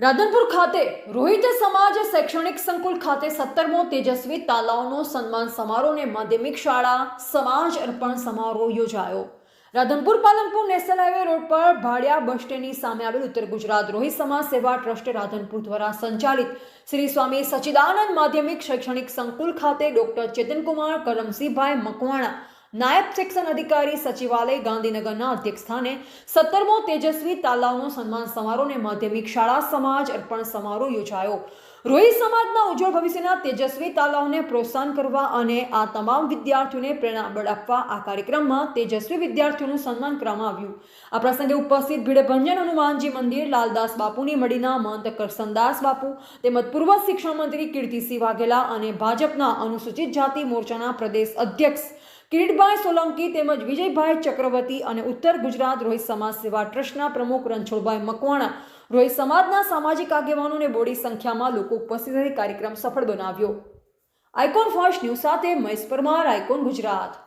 રાધનપુર ખાતે રોહિત સમાજ શૈક્ષણિક સંકુલ ખાતે સત્તરમો તેજસ્વી તાલાઓનો સન્માન સમારોહને માધ્યમિક શાળા સમાજ અર્પણ સમારોહ યોજાયો. Radhanpur Palanpur national highway road પર ભાડિયા બસ સ્ટેન્ડની સામે આવેલ ઉત્તર ગુજરાત રોહિત સમાજ સેવા ટ્રસ્ટ રાધનપુર દ્વારા સંચાલિત શ્રી સ્વામી સચિદાનંદ માધ્યમિક શૈક્ષણિક સંકુલ ખાતે ડોક્ટર ચેતનકુમાર કરમસિંહભાઈ મકવાણા નાયબ સેક્શન અધિકારી સચિવાલય ગાંધીનગરના અધ્યક્ષસ્થાને સત્તરમો તેજસ્વી તાલાવનો સન્માન સમારોહ અને માધ્યમિક શાળા સમાજ અર્પણ સમારોહ યોજાયો. રોહિત સમાજના ઉજ્જવળ ભવિષ્યના તેજસ્વી તાલાઓને પ્રોત્સાહન કરવા અને આ તમામ વિદ્યાર્થીઓને પ્રેરણાબળ આપવા આ કાર્યક્રમમાં તેજસ્વી વિદ્યાર્થીઓનું સન્માન કરવામાં આવ્યું. આ પ્રસંગે ઉપસ્થિત ભીડભંજન હનુમાનજી મંદિર, લાલદાસ બાપુની મળીના મહંત કરસનદાસ બાપુ, તેમજ પૂર્વ શિક્ષણ મંત્રી કીર્તિસિંહ વાઘેલા અને ભાજપના અનુસૂચિત જાતિ મોરચાના પ્રદેશ અધ્યક્ષ કિરીટભાઈ સોલંકી તેમજ વિજયભાઈ ચક્રવર્તી અને ઉત્તર ગુજરાત રોહિત સમાજ સેવા ટ્રસ્ટના પ્રમુખ રણછોડભાઈ મકવાણા રોહિત સમાજના સામાજિક આગેવાનોને બોડી સંખ્યામાં લોકો ઉપસ્થિત કાર્યક્રમ સફળ બનાવ્યો. આઇકોન ફર્સ્ટ ન્યૂઝ સાથે મહેશ પરમાર, આઇકોન ગુજરાત.